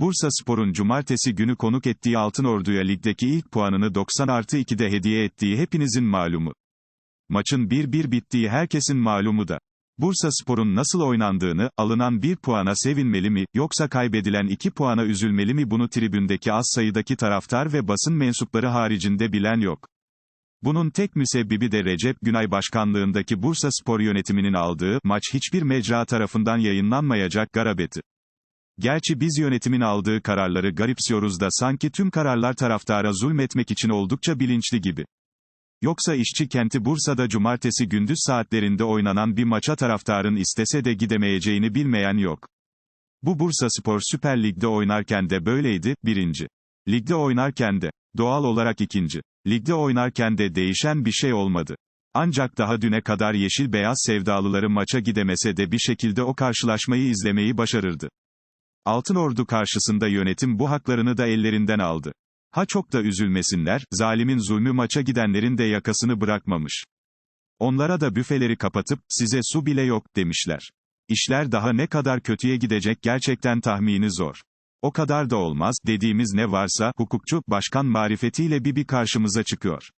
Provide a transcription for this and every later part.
Bursa Spor'un cumartesi günü konuk ettiği Altınordu'ya ligdeki ilk puanını 90 artı 2'de hediye ettiği hepinizin malumu. Maçın 1-1 bittiği herkesin malumu da. Bursa Spor'un nasıl oynandığını, alınan bir puana sevinmeli mi, yoksa kaybedilen iki puana üzülmeli mi bunu tribündeki az sayıdaki taraftar ve basın mensupları haricinde bilen yok. Bunun tek müsebbibi de Recep Günay başkanlığındaki Bursa Spor yönetiminin aldığı, maç hiçbir mecra tarafından yayınlanmayacak garabeti. Gerçi biz yönetimin aldığı kararları garipsiyoruz da sanki tüm kararlar taraftara zulmetmek için oldukça bilinçli gibi. Yoksa işçi kenti Bursa'da cumartesi gündüz saatlerinde oynanan bir maça taraftarın istese de gidemeyeceğini bilmeyen yok. Bu Bursa Spor Süper Lig'de oynarken de böyleydi, birinci. Ligde oynarken de, doğal olarak ikinci. Ligde oynarken de değişen bir şey olmadı. Ancak daha düne kadar yeşil beyaz sevdalıları maça gidemese de bir şekilde o karşılaşmayı izlemeyi başarırdı. Altınordu karşısında yönetim bu haklarını da ellerinden aldı. Ha çok da üzülmesinler, zalimin zulmü maça gidenlerin de yakasını bırakmamış. Onlara da büfeleri kapatıp, size su bile yok, demişler. İşler daha ne kadar kötüye gidecek gerçekten tahmini zor. O kadar da olmaz, dediğimiz ne varsa, hukukçu, başkan marifetiyle bir bir karşımıza çıkıyor.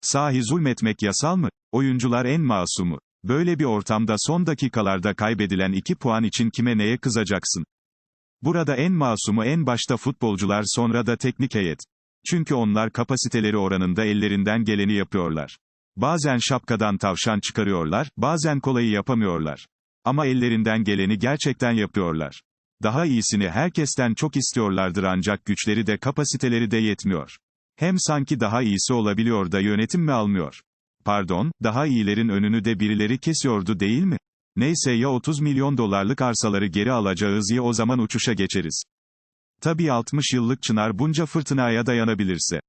Sahi zulmetmek yasal mı? Oyuncular en masumu. Böyle bir ortamda son dakikalarda kaybedilen iki puan için kime neye kızacaksın? Burada en masumu en başta futbolcular sonra da teknik heyet. Çünkü onlar kapasiteleri oranında ellerinden geleni yapıyorlar. Bazen şapkadan tavşan çıkarıyorlar, bazen kolayı yapamıyorlar. Ama ellerinden geleni gerçekten yapıyorlar. Daha iyisini herkesten çok istiyorlardır ancak güçleri de kapasiteleri de yetmiyor. Hem sanki daha iyisi olabiliyor da yönetim mi almıyor? Pardon, daha iyilerin önünü de birileri kesiyordu değil mi? Neyse ya 30 milyon dolarlık arsaları geri alacağız ya o zaman uçuşa geçeriz. Tabii 60 yıllık çınar bunca fırtınaya dayanabilirse.